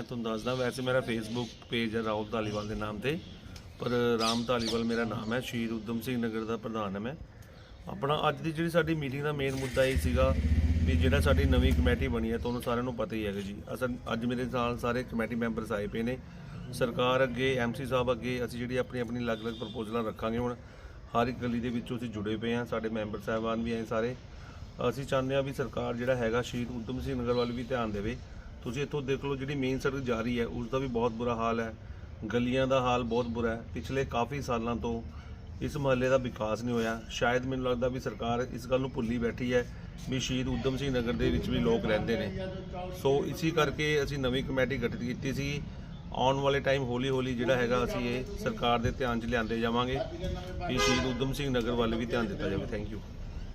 ਮੈਂ ਤੁਹਾਨੂੰ ਦੱਸਦਾ, ਵੈਸੇ ਮੇਰਾ ਫੇਸਬੁੱਕ ਪੇਜ ਹੈ ਰਾਹੁਲ ਧਾਲੀਵਾਲ ਦੇ ਨਾਮ ਤੇ, ਪਰ ਰਾਮ ਧਾਲੀਵਾਲ ਮੇਰਾ ਨਾਮ ਹੈ, ਸ਼ਹੀਦ ਉਦਮ ਸਿੰਘ ਨਗਰ ਦਾ ਪ੍ਰਧਾਨ ਹਾਂ ਮੈਂ। ਆਪਣਾ ਅੱਜ ਦੀ ਜਿਹੜੀ ਸਾਡੀ ਮੀਟਿੰਗ ਦਾ ਮੇਨ ਮੁੱਦਾ ਇਹ ਸੀਗਾ ਵੀ ਜਿਹੜਾ ਸਾਡੀ ਨਵੀਂ ਕਮੇਟੀ ਬਣੀ ਹੈ ਤੁਹਾਨੂੰ ਸਾਰਿਆਂ ਨੂੰ ਪਤਾ ਹੀ ਹੈਗਾ ਜੀ। ਅਸਲ ਅੱਜ ਮੇਰੇ ਨਾਲ ਸਾਰੇ ਕਮੇਟੀ ਮੈਂਬਰਸ ਆਏ ਪਏ ਨੇ। ਸਰਕਾਰ ਅੱਗੇ ਐਮਸੀ ਸਾਹਿਬ ਅੱਗੇ, ਅਸੀਂ ਜਿਹੜੀ ਆਪਣੀ ਆਪਣੀ ਅਲੱਗ-ਅਲੱਗ ਪ੍ਰਪੋਜ਼ਲਾਂ ਰੱਖਾਂਗੇ ਹੁਣ। ਹਰ ਇੱਕ ਗਲੀ ਦੇ ਵਿੱਚੋਂ ਅਸੀਂ ਜੁੜੇ ਪਏ ਹਾਂ, ਸਾਡੇ ਮੈਂਬਰ ਸਾਹਿਬਾਨ ਵੀ ਆਏ ਸਾਰੇ। ਅਸੀਂ ਚਾਹੁੰਦੇ ਹਾਂ ਵੀ ਸਰਕਾਰ ਜਿਹੜਾ ਹੈਗਾ ਸ਼ਹੀਦ ਉਦਮ ਸਿੰਘ ਨਗਰ ਵੱਲ ਵੀ ਧਿਆਨ ਦੇਵੇ। ਤੁਸੀਂ ਇੱਥੋਂ ਦੇਖ ਲਓ ਜਿਹੜੀ ਮੇਨ ਸੜਕ ਜਾ ਰਹੀ ਹੈ ਉਸ ਦਾ ਵੀ ਬਹੁਤ ਬੁਰਾ ਹਾਲ ਹੈ। ਗਲੀਆਂ ਦਾ ਹਾਲ ਬਹੁਤ ਬੁਰਾ ਹੈ। ਪਿਛਲੇ ਕਾਫੀ ਸਾਲਾਂ ਤੋਂ ਇਸ ਮਹੱਲੇ ਦਾ ਵਿਕਾਸ ਨਹੀਂ ਹੋਇਆ। ਸ਼ਾਇਦ ਮੈਨੂੰ ਲੱਗਦਾ ਵੀ ਸਰਕਾਰ ਇਸ ਗੱਲ ਨੂੰ ਭੁੱਲੀ ਬੈਠੀ ਹੈ ਵੀ ਸ਼ਹੀਦ ਉਦਮ ਸਿੰਘ ਨਗਰ ਦੇ ਵਿੱਚ ਵੀ ਲੋਕ ਰਹਿੰਦੇ ਨੇ। ਸੋ ਇਸੇ ਕਰਕੇ ਅਸੀਂ ਨਵੀਂ ਕਮੇਟੀ ਗਠਿਤ ਕੀਤੀ ਸੀ। ਆਉਣ ਵਾਲੇ ਟਾਈਮ ਹੌਲੀ ਹੌਲੀ ਜਿਹੜਾ ਹੈਗਾ ਅਸੀਂ ਇਹ ਸਰਕਾਰ ਦੇ ਧਿਆਨ 'ਚ ਲਿਆਂਦੇ ਜਾਵਾਂਗੇ। ਵੀ ਸ਼ਹੀਦ ਉਦਮ ਸਿੰਘ ਨਗਰ ਵੱਲ ਵੀ ਧਿਆਨ ਦਿੱਤਾ ਜਾਵੇ। Thank you